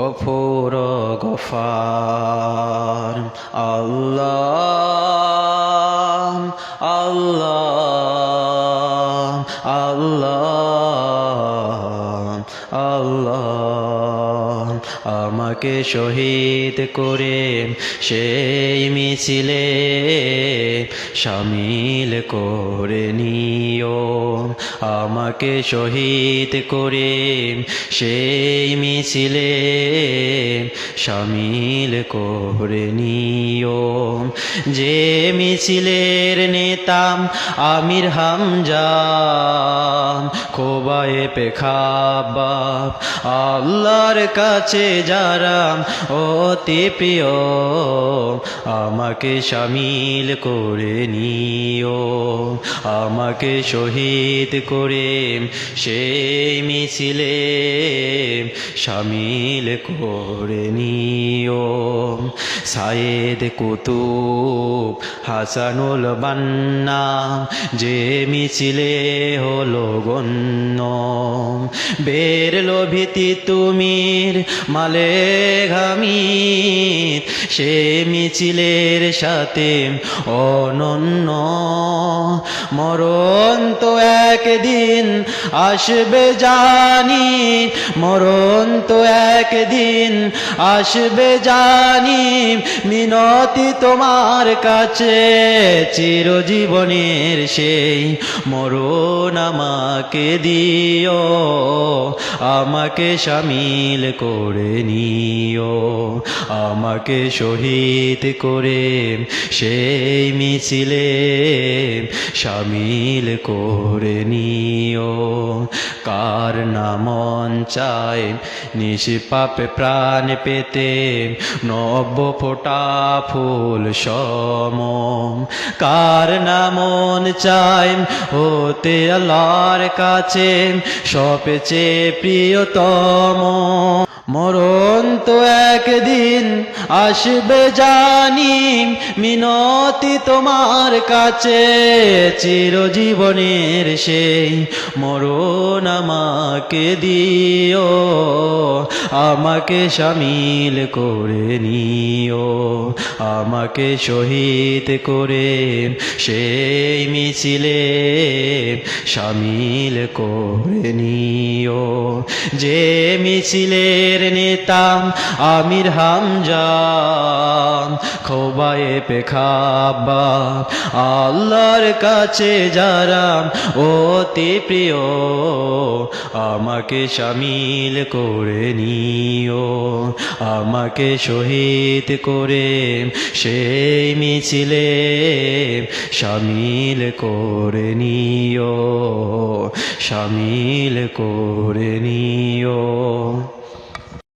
গফুর গফার। আল্লাহ আল্লাহ আল্লাহ আল্লাহ। আমাকে শহীদ করে সেই মিছিলে শামিল করে নিও। আমাকে শহীদ করে সেই মিছিলে সামিল করে নিও। যে মিছিলের নেতাম আমির হামজা, খোবায়ে পেখাবাব আল্লাহর কাছে যারা অতি প্রিয় আমাকে শামিল করে নিও, আমাকে শহীদ করে সেই মিছিলে শামিল করে নিও। সায়েদ কুতুব হাসানুল বান্না, যে মিছিলে হলো গণ্য। বের লোভিতি তুমির মালে ঘামিত, সে মিছিলের সাথে অনন্য। মরণ তো একদিন আসবে জানি, মরণ তো একদিন আসবে জানি। মিনতি তোমার কাছে চিরজীবনের সেই মরণ আমাকে দিও, আমাকে সামিল করে নিও, আমাকে শহীদ করে সেই মিছিলে সামিল করে নিও। কার নামন চায় নিষ্পাপে প্রাণ পেতে, নব্য ফোটা ফুল সম কার নামন চাই হতে আল্লাহর কাছে, সবচেয়ে প্রিয়তম। মরণ তো একদিন আসবে জানি মিনতি তোমার কাছে, চিরজীবনের সেই মরণ আমাকে দিও, আমাকে সামিল করে নিও, আমাকে শহীদ করে সেই মিছিলে সামিল করে নিও, যে মিছিলের নেতা, আমির হামজা, খোবায়ে পেখাবা আল্লাহর কাছে যারা অতি প্রিয়, আমাকে সামিল করে নিও, আমাকে শহীদ করে সেই মিছিলে সামিল করে নিও, সামিল করে নিও।